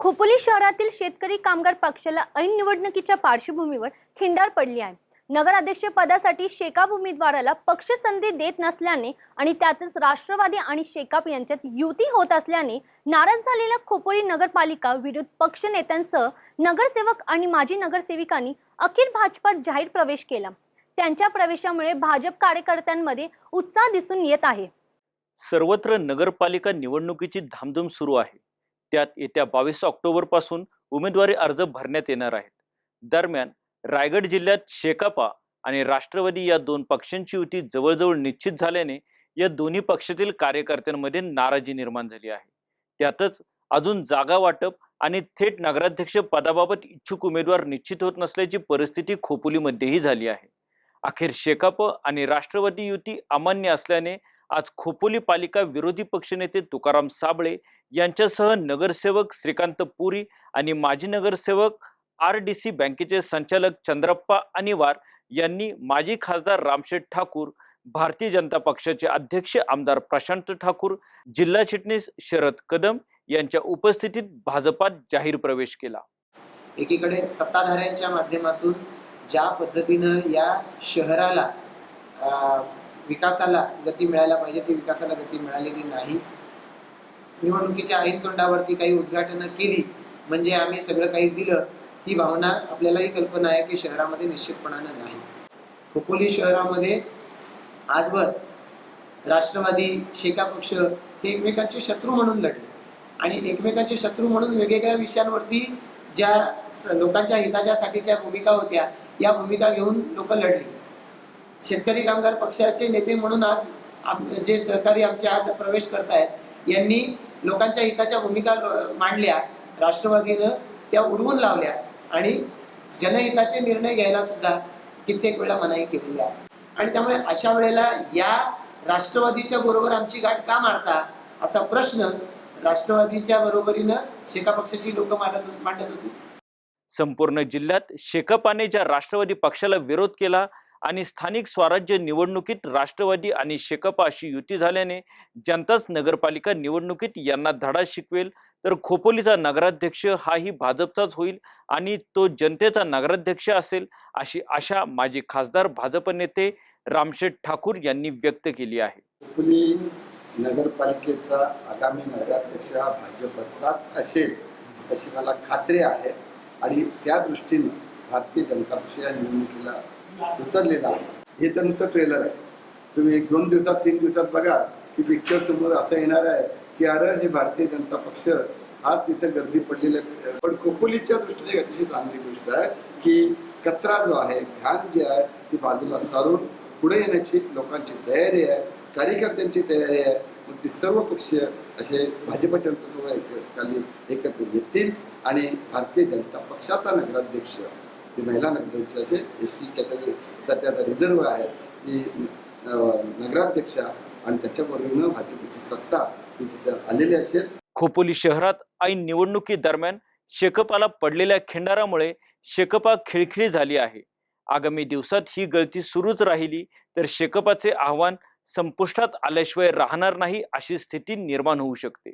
खोपोली शहरातील शेतकरी कामगार पक्षाला ऐन निवडणुकीच्या पार्श्वभूमीवर खिंडार पडली आहे. नगराध्यक्ष पदासाठी शेकाप उमेदवाराला पक्ष संधी देत नसल्याने आणि त्यातच राष्ट्रवादी आणि शेकाप यांच्यात युती होत असल्याने नाराज झालेल्या खोपोली नगरपालिका विरुद्ध पक्ष नेत्यांसह नगरसेवक आणि माजी नगरसेविकांनी अखिल भाजपात जाहीर प्रवेश केला. त्यांच्या प्रवेशामुळे भाजप कार्यकर्त्यांमध्ये उत्साह दिसून येत आहे. सर्वत्र नगरपालिका निवडणुकीची धामधूम सुरू आहे. त्यात येत्या बावीस ऑक्टोबरपासून उमेदवारी अर्ज भरण्यात येणार आहेत. दरम्यान रायगड जिल्ह्यात शेकापा आणि राष्ट्रवादी या दोन पक्षांची युती जवळजवळ निश्चित झाल्याने या दोन्ही पक्षातील कार्यकर्त्यांमध्ये नाराजी निर्माण झाली आहे. त्यातच अजून जागा वाटप आणि थेट नगराध्यक्ष पदाबाबत इच्छुक उमेदवार निश्चित होत नसल्याची परिस्थिती खोपोलीमध्येही झाली आहे. अखेर शेकाप आणि राष्ट्रवादी युती अमान्य असल्याने आज खोपोली पालिका विरोधी पक्षनेते तुकाराम साबळे यांच्यासह नगरसेवक श्रीकांत पुरी आणि माजी नगरसेवक आर डी सी बँकेचे संचालक चंद्रप्पा अनिवार यांनी माजी खासदार रामशेठ ठाकूर भारतीय जनता पक्षाचे अध्यक्ष आमदार प्रशांत ठाकूर जिल्हा चिटणीस शरद कदम यांच्या उपस्थितीत भाजपात जाहीर प्रवेश केला. एकीकडे सत्ताधाऱ्यांच्या माध्यमातून ज्या पद्धतीनं या शहराला विकासाला गती मिळायला पाहिजे ती विकासाला गती मिळालेली नाही? निवडणुकीच्या ऐन तोंडावरती काही उद्घाटनं केली म्हणजे आम्ही सगळं काही दिलं ही भावना आपल्यालाही कल्पना आहे की शहरामध्ये निश्चितपणानं नाही. खोपोली शहरामध्ये आजवर राष्ट्रवादी शेका पक्ष हे एकमेकांचे शत्रू म्हणून लढले. आणि एकमेकांचे शत्रू म्हणून वेगवेगळ्या विषयांवरती ज्या स- लोकांच्या हिताच्यासाठीच्या भूमिका होत्या या भूमिका घेऊन लोक लढली. शेतकरी कामगार पक्षाचे नेते म्हणून आज जे सहकारी आमचे आज प्रवेश करतायत यांनी लोकांच्या हिताच्या भूमिका मांडल्या राष्ट्रवादीनं त्या उडवून लावल्या आणि जनहिताचे निर्णय घ्यायला सुद्धा कित्येक वेळा मनाई केलेली आहे. आणि त्यामुळे अशा वेळेला या राष्ट्रवादीच्या बरोबर आमची गाठ का मारता असा प्रश्न राष्ट्रवादीच्या बरोबरीनं शेका पक्षाची लोक मांडत मांडत होती. संपूर्ण जिल्ह्यात शेकपाने ज्या राष्ट्रवादी पक्षाला विरोध केला आणि स्थानिक स्वराज्य निवडणुकीत राष्ट्रवादी आणि शेकपा अशी युती झाल्याने जनताच नगरपालिका निवडणुकीत यांना धडा शिकवेल. तर खोपोलीचा नगराध्यक्ष हाही भाजपचाच होईल आणि तो जनतेचा नगराध्यक्ष असेल अशी आशा माजी खासदार भाजप नेते रामशेठ ठाकूर यांनी व्यक्त केली आहे. खोपोली नगरपालिकेचा आगामी नगराध्यक्ष हा भाजपचाच असेल अशी मला खात्री आहे. आणि त्या दृष्टीने भारतीय जनता पक्ष या निवडणुकीला उतरलेला आहे. हे तर नुसतं ट्रेलर आहे. तुम्ही एक दोन दिवसात तीन दिवसात बघा की पिक्चर समोर असं येणार आहे की अरे हे भारतीय जनता पक्ष आज तिथं गर्दी पडलेली आहे. पण खोपोलीच्या दृष्टीने अतिशय चांगली गोष्ट आहे की कचरा जो आहे घाण जी आहे ती बाजूला सारून पुढे येण्याची लोकांची तयारी आहे कार्यकर्त्यांची तयारी आहे. मग ती सर्व पक्ष असे भाजपच्या नेतृत्वावर एक- खाली एकत्र येतील आणि भारतीय जनता पक्षाचा नगराध्यक्ष ती महिला नगराध्यक्ष असेल एस टी कॅटेगरी सध्या आता रिझर्व आहे ती अं, नगराध्यक्षा आणि त्याच्याबरोबरनं भाजपची सत्ता ही तिथं आलेली असेल. खोपोली शहरात ऐन निवडणुकी दरम्यान शेकपाला पडलेल्या खिंडारामुळे शेकपा खिळखिळी झाली आहे. आगामी दिवसात ही गळती सुरूच राहिली तर शेकपाचे आव्हान संपुष्टात आल्याशिवाय राहणार नाही अशी स्थिती निर्माण होऊ शकते.